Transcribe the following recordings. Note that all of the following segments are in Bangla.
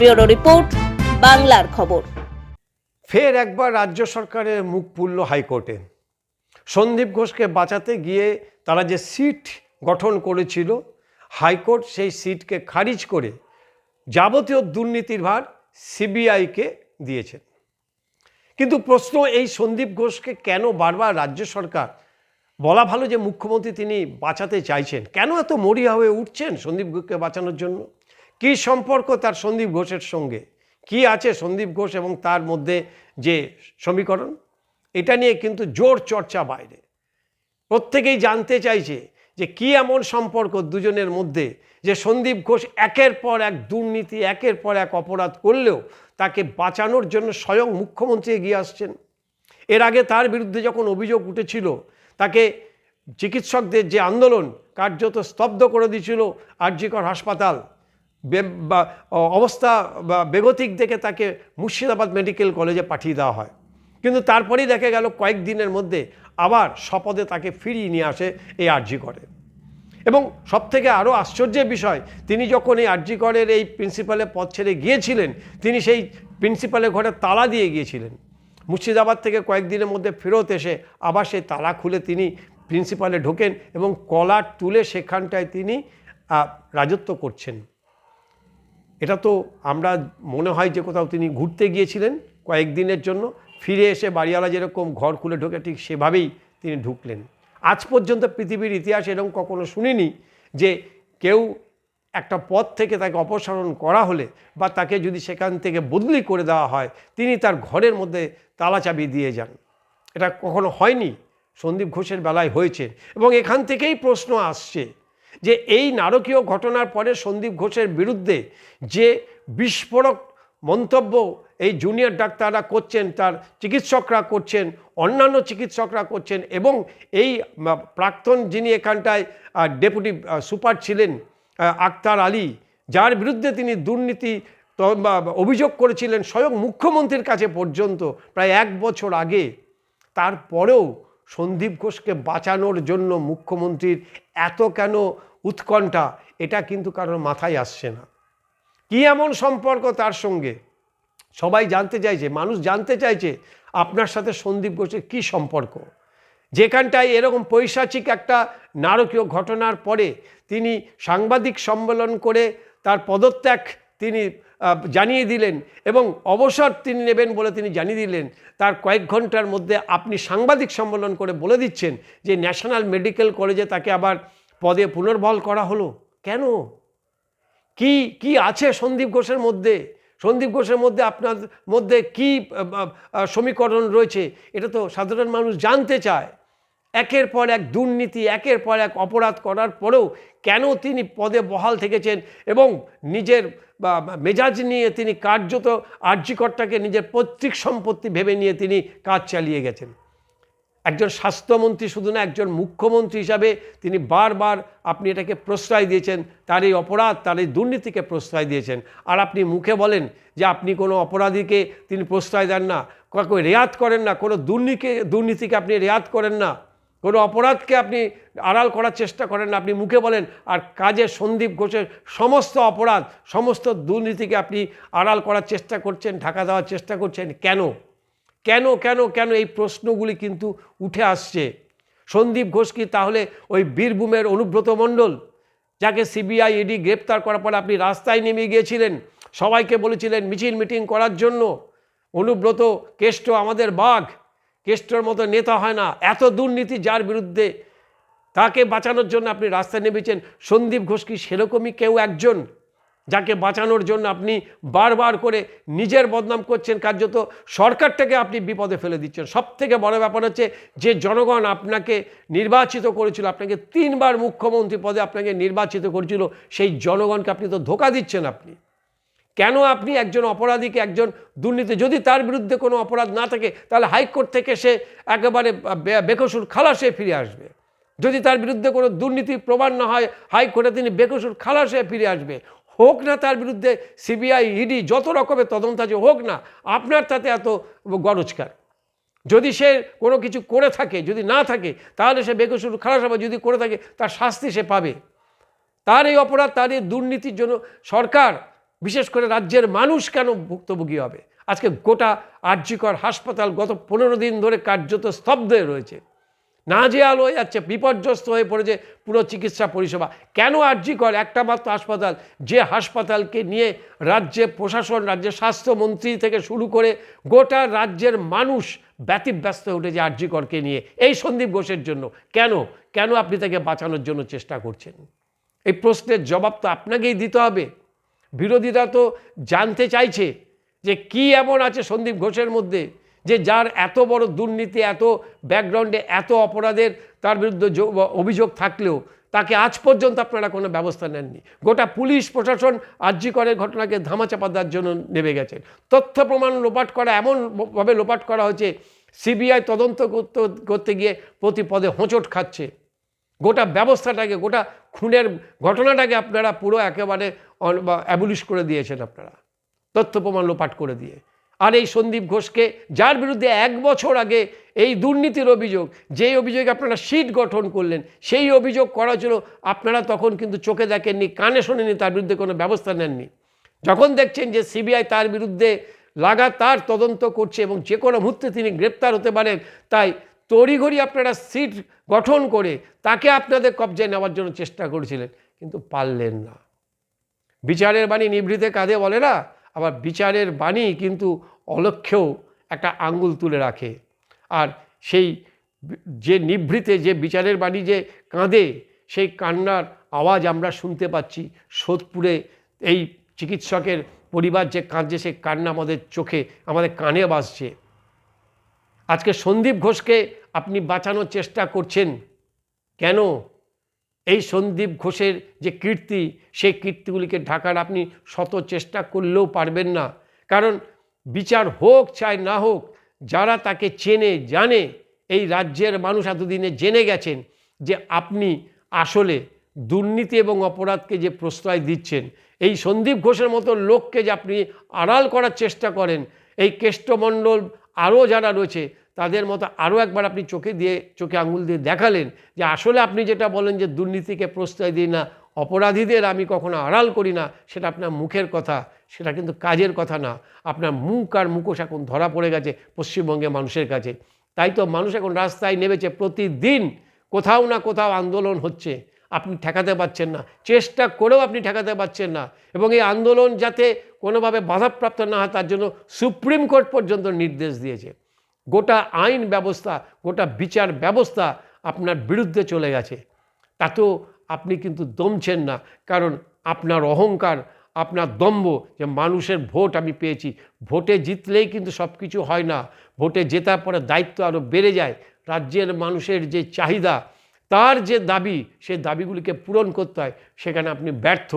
ব্যুরো রিপোর্ট, বাংলার খবর। ফের একবার রাজ্য সরকারের মুখ পুরল হাইকোর্টে। সন্দীপ ঘোষকে বাঁচাতে গিয়ে তারা যে সিট গঠন করেছিল, হাইকোর্ট সেই সিটকে খারিজ করে যাবতীয় দুর্নীতির ভার সিবিআইকে দিয়েছেন কিন্তু প্রশ্ন এই সন্দীপ ঘোষকে কেন বারবার রাজ্য সরকার, বলা ভালো যে মুখ্যমন্ত্রী তিনি বাঁচাতে চাইছেন, কেন এত মরিয়া হয়ে উঠছেন সন্দীপ ঘোষকে বাঁচানোর জন্য? কী সম্পর্ক তার সন্দীপ ঘোষের সঙ্গে? কি আছে সন্দীপ ঘোষ এবং তার মধ্যে যে সমীকরণ? এটা নিয়ে কিন্তু জোর চর্চা বাইরে। প্রত্যেকেই জানতে চাইছে যে কি এমন সম্পর্ক দুজনের মধ্যে যে সন্দীপ ঘোষ একের পর এক দুর্নীতি, একের পর এক অপরাধ করলেও তাকে বাঁচানোর জন্য স্বয়ং মুখ্যমন্ত্রী এগিয়ে আসছেন। এর আগে তার বিরুদ্ধে যখন অভিযোগ উঠেছিল, তাকে চিকিৎসকদের যে আন্দোলন কার্যত স্তব্ধ করে দিয়েছিল আরজিকর হাসপাতাল। বে- অবস্থা বা, বেগতিক দেখে তাকে মুর্শিদাবাদ মেডিকেল কলেজে পাঠিয়ে দেওয়া হয়। কিন্তু তারপরেই দেখা গেল কয়েকদিনের মধ্যে আবার শপথে তাকে ফিরিয়ে নিয়ে আসে এই আরজি করে। এবং সবথেকে আরও আশ্চর্যের বিষয়, তিনি যখন এই আরজি করের এই প্রিন্সিপালের পদ ছেড়ে গিয়েছিলেন, তিনি সেই প্রিন্সিপালের ঘরে তালা দিয়ে গিয়েছিলেন। মুর্শিদাবাদ থেকে কয়েকদিনের মধ্যে ফেরত এসে আবার সেই তালা খুলে তিনি প্রিন্সিপালে ঢোকেন এবং কলার তুলে সেখানটায় তিনি রাজত্ব করছেন। এটা তো আমরা মনে হয় যে কোথাও তিনি ঘুরতে গিয়েছিলেন কয়েকদিনের জন্য, ফিরে এসে বাড়িওয়ালা যেরকম ঘর খুলে ঢোকে, ঠিক সেভাবেই তিনি ঢুকলেন। আজ পর্যন্ত পৃথিবীর ইতিহাস এরকম কখনো শুনিনি যে কেউ একটা পথ থেকে তাকে অপসারণ করা হলে বা তাকে যদি সেখান থেকে বদলি করে দেওয়া হয়, তিনি তার ঘরের মধ্যে তালা চাবি দিয়ে যান। এটা কখনো হয়নি। সন্দীপ ঘোষের বেলায় হয়েছে এবং এখান থেকেই প্রশ্ন আসছে যে এই নারকীয় ঘটনার পরে সন্দীপ ঘোষের বিরুদ্ধে যে বিস্ফোরক মন্তব্য এই জুনিয়র ডাক্তাররা করছেন, তার চিকিৎসকরা করছেন, অন্যান্য চিকিৎসকরা করছেন এবং এই প্রাক্তন যিনি এখানটায় ডেপুটি সুপার ছিলেন আক্তার আলী, যার বিরুদ্ধে তিনি দুর্নীতি অভিযোগ করেছিলেন স্বয়ং মুখ্যমন্ত্রীর কাছে পর্যন্ত প্রায় এক বছর আগে। তারপরেও সন্দীপ ঘোষকে বাঁচানোর জন্য মুখ্যমন্ত্রীর এত কেন উৎকণ্ঠা, এটা কিন্তু কারোর মাথায় আসছে না। কি এমন সম্পর্ক তার সঙ্গে? সবাই জানতে চাইছে, মানুষ জানতে চাইছে আপনার সাথে সন্দীপ ঘোষের কী সম্পর্ক? যেখানটায় এরকম পৈশাচিক একটা নারকীয় ঘটনার পরে তিনি সাংবাদিক সম্মেলন করে তার পদত্যাগ তিনি জানিয়ে দিলেন এবং অবসর তিনি নেবেন বলে তিনি জানিয়ে দিলেন। তার কয়েক ঘণ্টার মধ্যে আপনি সাংবাদিক সম্মেলন করে বলে দিচ্ছেন যে ন্যাশনাল মেডিকেল কলেজে তাকে আবার পদে পুনর্বল করা হলো? কেন? কি কি আছে সন্দীপ ঘোষের মধ্যে? সন্দীপ ঘোষের মধ্যে আপনার মধ্যে কি সমীকরণ রয়েছে? এটা তো সাধারণ মানুষ জানতে চায়। একের পর এক দুর্নীতি, একের পর এক অপরাধ করার পরেও কেন তিনি পদে বহাল থেকেছেন এবং নিজের মেজাজ নিয়ে তিনি কার্যত আর্যিকর্তাকে নিজের পৈতৃক সম্পত্তি ভেবে নিয়ে তিনি কাজ চালিয়ে গেছেন? একজন স্বাস্থ্যমন্ত্রী শুধু না, একজন মুখ্যমন্ত্রী হিসাবে তিনি বারবার আপনি এটাকে প্রশ্রয় দিয়েছেন, তার এই অপরাধ, তার এই দুর্নীতিকে প্রশ্রয় দিয়েছেন। আর আপনি মুখে বলেন যে আপনি কোনো অপরাধীকে তিনি প্রশ্রয় দেন না, কাউকে রেয়াত করেন না, কোনো দুর্নীতিকে দুর্নীতিকে আপনি রেয়াত করেন না, কোনো অপরাধকে আপনি আড়াল করার চেষ্টা করেন না। আপনি মুখে বলেন, আর কাজে সন্দীপ ঘোষের সমস্ত অপরাধ, সমস্ত দুর্নীতিকে আপনি আড়াল করার চেষ্টা করছেন, ঢাকা দেওয়ার চেষ্টা করছেন কেন? কেন কেন কেন এই প্রশ্নগুলি কিন্তু উঠে আসছে? সন্দীপ ঘোষ কি তাহলে ওই বীরভূমের অনুব্রত মণ্ডল, যাকে সিবিআই ইডি গ্রেপ্তার করার পর আপনি রাস্তায় নেমে গিয়েছিলেন, সবাইকে বলেছিলেন মিছিল মিটিং করার জন্য? অনুব্রত, কেষ্ট আমাদের বাঘ, কেষ্টর মতো নেতা হয় না, এত দুর্নীতি যার বিরুদ্ধে তাকে বাঁচানোর জন্য আপনি রাস্তায় নেমেছেন, সন্দীপ ঘোষ কি সেরকমই কেউ একজন? যাকে বাঁচানোর জন্য আপনি বারবার করে নিজের বদনাম করছেন, কার্যত সরকারটাকে আপনি বিপদে ফেলে দিচ্ছেন। সব থেকে বড় ব্যাপার হচ্ছে যে জনগণ আপনাকে নির্বাচিত করেছিল, আপনাকে তিনবার মুখ্যমন্ত্রী পদে আপনাকে নির্বাচিত করেছিল, সেই জনগণকে আপনি তো ধোকা দিচ্ছেন আপনি। কেন আপনি একজন অপরাধীকে একজন দুর্নীতি যদি তার বিরুদ্ধে কোনো অপরাধ না থাকে, তাহলে হাইকোর্ট থেকে সে একেবারে বেকসুর খালাসে ফিরে আসবে। যদি তার বিরুদ্ধে কোনো দুর্নীতি প্রমাণ না হয়, হাইকোর্টে তিনি বেকসুর খালাসে ফিরে আসবে। হোক না তার বিরুদ্ধে সিবিআই, ইডি, যত রকমের তদন্ত আছে, হোক না, আপনার তাতে এত গরজকার যদি সে কোনো কিছু করে থাকে, যদি না থাকে, তাহলে সে বেকসুর খারাপ হবে যদি করে থাকে, তার শাস্তি সে পাবে। তার এই অপরাধ, তার এই দুর্নীতির জন্য সরকার, বিশেষ করে রাজ্যের মানুষ কেন ভুক্তভোগী হবে? আজকে গোটা আর্যিকর হাসপাতাল গত পনেরো দিন ধরে কার্যত স্তব্ধ রয়েছে। নাজেহাল হয়ে যাচ্ছে, বিপর্যস্ত হয়ে পড়েছে পুরো চিকিৎসা পরিষেবা। কেন আর্যিকর একটা মাত্র হাসপাতাল, যে হাসপাতালকে নিয়ে রাজ্যে প্রশাসন, রাজ্যের স্বাস্থ্যমন্ত্রী থেকে শুরু করে গোটা রাজ্যের মানুষ ব্যতিব্যস্ত হয়ে উঠেছে আর্জি করকে নিয়ে। এই সন্দীপ ঘোষের জন্য। কেন? কেন আপনি তাকে বাঁচানোর জন্য চেষ্টা করছেন? এই প্রশ্নের জবাব তো আপনাকেই দিতে হবে। বিরোধীরা তো জানতে চাইছে যে কি এমন আছে সন্দীপ ঘোষের মধ্যে। যে যার এত বড় দুর্নীতি, এত ব্যাকগ্রাউন্ডে এত অপরাধের তার বিরুদ্ধে অভিযোগ থাকলেও তাকে আজ পর্যন্ত আপনারা কোনো ব্যবস্থা নেননি। গোটা পুলিশ প্রশাসন আর্যিকরের ঘটনাকে ধামাচাপা দেওয়ার জন্য নেমে গেছেন তথ্য প্রমাণ লোপাট করা এমনভাবে লোপাট করা হয়েছে, সিবিআই তদন্ত করতে করতে গিয়ে প্রতি পদে হোঁচট খাচ্ছে। গোটা ব্যবস্থাটাকে, গোটা খুনের ঘটনাটাকে আপনারা পুরো একেবারে অ্যাবলিশ করে দিয়েছেন আপনারা। তথ্য প্রমাণ লোপাট করে দিয়ে। আর এই সন্দীপ ঘোষকে, যার বিরুদ্ধে এক বছর আগে এই দুর্নীতির অভিযোগ, যেই অভিযোগে আপনারা সিট গঠন করলেন, সেই অভিযোগ করার জন্য আপনারা তখন কিন্তু চোখে দেখেননি, কানে শোনেনি তার বিরুদ্ধে কোনো ব্যবস্থা নেননি। যখন দেখছেন যে সিবিআই তার বিরুদ্ধে লাগাতার তদন্ত করছে এবং যে কোনো মুহূর্তে তিনি গ্রেপ্তার হতে পারেন, তাই তড়িঘড়ি আপনারা সিট গঠন করে তাকে আপনাদের কবজায় নেওয়ার জন্য চেষ্টা করেছিলেন, কিন্তু পারলেন না। বিচারের বাণী নিভৃতে কাঁধে বলে না? আবার বিচারের বাণী কিন্তু অলক্ষ্যেও একটা আঙ্গুল তুলে রাখে। আর সেই যে নিভৃতে, যে বিচারের বাণী যে কাঁদে, সেই কান্নার আওয়াজ আমরা শুনতে পাচ্ছি সোদপুরে। এই চিকিৎসকের পরিবার যে কাঁদছে, সেই কান্না আমাদের চোখে, আমাদের কানে বাজছে। আজকে সন্দীপ ঘোষকে আপনি বাঁচানোর চেষ্টা করছেন কেন? এই সন্দীপ ঘোষের যে কীর্তি, সেই কীর্তিগুলিকে ঢাকার আপনি শত চেষ্টা করলেও পারবেন না। কারণ বিচার হোক চাই না হোক, যারা তাকে চেনে, জানে, এই রাজ্যের মানুষ এতদিনে জেনে গেছেন যে আপনি আসলে দুর্নীতি এবং অপরাধকে যে প্রশ্রয় দিচ্ছেন, এই সন্দীপ ঘোষের মতো লোককে যে আপনি আড়াল করার চেষ্টা করেন, এই কেষ্টমণ্ডল আরও যারা রয়েছে তাদের মতো আরও একবার আপনি চোখে দিয়ে, চোখে আঙুল দিয়ে দেখালেন যে আসলে আপনি যেটা বলেন যে দুর্নীতিকে প্রশ্রয় দিই না, অপরাধীদের আমি কখনো আড়াল করি না, সেটা আপনার মুখের কথা, সেটা কিন্তু কাজের কথা না। আপনার মুখ আর মুখোশ এখন ধরা পড়ে গেছে পশ্চিমবঙ্গের মানুষের কাছে। তাই তো মানুষ এখন রাস্তায় নেমেছে প্রতিদিন, কোথাও না কোথাও আন্দোলন হচ্ছে। আপনি ঠেকাতে পারছেন না, চেষ্টা করেও আপনি ঠেকাতে পারছেন না। এবং এই আন্দোলন যাতে কোনোভাবে বাধাপ্রাপ্ত না হয়, তার জন্য সুপ্রিম কোর্ট পর্যন্ত নির্দেশ দিয়েছে। গোটা আইন ব্যবস্থা, গোটা বিচার ব্যবস্থা আপনার বিরুদ্ধে চলে গেছে। তাতেও আপনি কিন্তু দমছেন না, কারণ আপনার অহংকার, আপনার দম্ভ যে মানুষের ভোট আমি পেয়েছি, ভোটে জিতলেই কিন্তু সব কিছু হয় না। ভোটে জেতার পরে দায়িত্ব আরও বেড়ে যায়। রাজ্যের মানুষের যে চাহিদা, তার যে দাবি, সে দাবিগুলিকে পূরণ করতে হয়, সেখানে আপনি ব্যর্থ।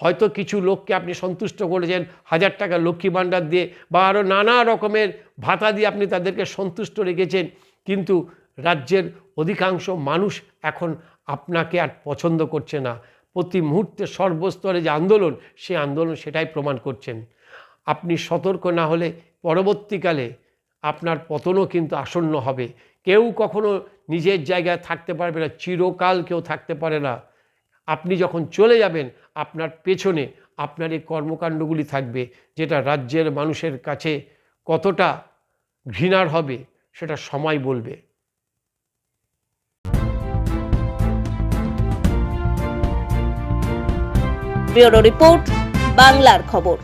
হয়তো কিছু লোককে আপনি সন্তুষ্ট করেছেন, হাজার টাকা লক্ষ্মী ভাণ্ডার দিয়ে বা আরও নানা রকমের ভাতা দিয়ে আপনি তাদেরকে সন্তুষ্ট রেখেছেন। কিন্তু রাজ্যের অধিকাংশ মানুষ এখন আপনাকে আর পছন্দ করছে না। প্রতি মুহূর্তে সর্বস্তরে যে আন্দোলন সেই আন্দোলন সেটাই প্রমাণ করছেন। আপনি সতর্ক না হলে পরবর্তীকালে আপনার পতনও কিন্তু আসন্ন হবে। কেউ কখনো নিজের জায়গায় থাকতে পারবে না, চিরকাল কেউ থাকতে পারে না। আপনি যখন চলে যাবেন, আপনার পেছনে আপনার এই কর্মকাণ্ডগুলি থাকবে, যেটা রাজ্যের মানুষের কাছে কতটা ঘৃণার হবে, সেটা সময় বলবে। রিপোর্ট, বাংলার খবর।